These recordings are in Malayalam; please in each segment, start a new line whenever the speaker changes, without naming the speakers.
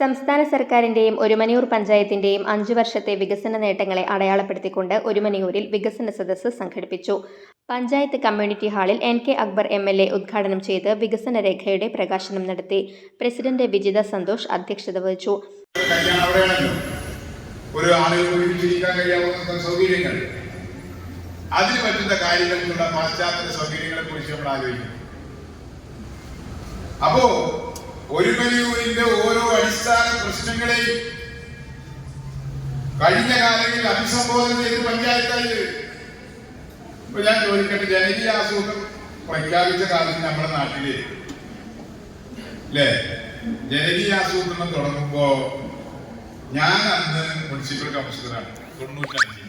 സംസ്ഥാന സർക്കാരിന്റെയും ഒരുമനിയൂർ പഞ്ചായത്തിന്റെയും അഞ്ചു വർഷത്തെ വികസന നേട്ടങ്ങളെ അടയാളപ്പെടുത്തിക്കൊണ്ട് ഒരുമനിയൂരിൽ വികസന സദസ്സ് സംഘടിപ്പിച്ചു. പഞ്ചായത്ത് കമ്മ്യൂണിറ്റി ഹാളിൽ N K Akbar M L A ഉദ്ഘാടനം ചെയ്ത് വികസന രേഖയുടെ പ്രകാശനം നടത്തി. പ്രസിഡന്റ് വിജിത സന്തോഷ് അധ്യക്ഷത വഹിച്ചു.
ഒരു സൗകര്യങ്ങൾ? പാശ്ചാത്യ നമ്മൾ അപ്പോ ഒരു ഓരോ പ്രശ്നങ്ങളെയും കഴിഞ്ഞ കാലങ്ങളിൽ അഭിസംബോധന ചെയ്ത് പഞ്ചായത്തായി ഞാൻ ചോദിക്കട്ടെ ജനകീയ ആസൂത്രണം പ്രഖ്യാപിച്ച കാലത്ത് നമ്മുടെ നാട്ടിൽ അല്ലേ? ജനകീയ ആസൂത്രണം തുടങ്ങുമ്പോ ഞാൻ അന്ന് മുനിസിപ്പൽ കൗൺസിലറാണ്. തൊണ്ണൂറ്റഞ്ചിൽ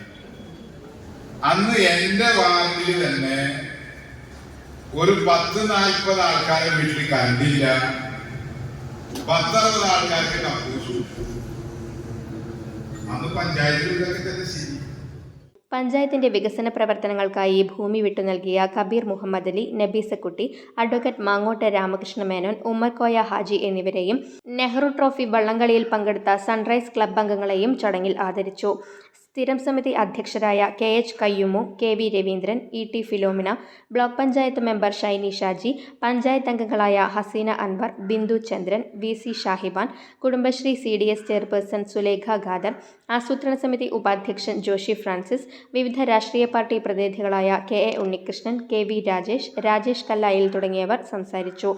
അന്ന് എന്റെ വാർഡിൽ തന്നെ ഒരു പത്ത് നാൽപ്പത് ആൾക്കാരെ വീട്ടിൽ കണ്ടില്ല. പത്തറുപത് ആൾക്കാർക്ക് കപ്പൂച്ചു അന്ന് പഞ്ചായത്തിൽ ഇതൊക്കെ തന്നെ ശരി.
പഞ്ചായത്തിന്റെ വികസന പ്രവർത്തനങ്ങൾക്കായി ഭൂമി വിട്ടു നൽകിയ കബീർ മുഹമ്മദ് അലി നബീസക്കുട്ടി അഡ്വക്കേറ്റ് മാങ്ങോട്ട രാമകൃഷ്ണ മേനോൻ ഉമ്മർകോയ ഹാജി എന്നിവരെയും നെഹ്റു ട്രോഫി വള്ളംകളിയിൽ പങ്കെടുത്ത സൺറൈസ് ക്ലബ് അംഗങ്ങളെയും ചടങ്ങിൽ ആദരിച്ചു. സ്ഥിരം സമിതി അധ്യക്ഷരായ K H Kayyumu K V Raveendran E T Philomina block panchayat member Shiny Shaji panchayat അംഗങ്ങളായ Haseena Anwar Bindu Chandran V C Shahiban Kudumbashree C D S chairperson Sulekha Khader ആസൂത്രണ സമിതി ഉപാധ്യക്ഷൻ ജോഷി ഫ്രാൻസിസ് വിവിധ രാഷ്ട്രീയ party പ്രതിനിധികളായ K A Unnikrishnan K V Rajesh Rajesh Kallayil തുടങ്ങിയവർ സംസാരിച്ചു.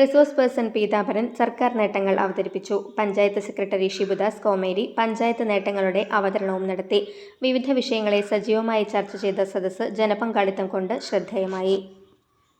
റിസോഴ്സ് പേഴ്സൺ പീതാംബരൻ സർക്കാർ നേട്ടങ്ങൾ അവതരിപ്പിച്ചു. പഞ്ചായത്ത് സെക്രട്ടറി ഷിബുദാസ് കോമേരി പഞ്ചായത്ത് നേട്ടങ്ങളുടെ അവതരണവും നടത്തി. വിവിധ വിഷയങ്ങളെ സജീവമായി ചർച്ച ചെയ്ത സദസ്സ് ജനപങ്കാളിത്തം കൊണ്ട് ശ്രദ്ധേയമായി.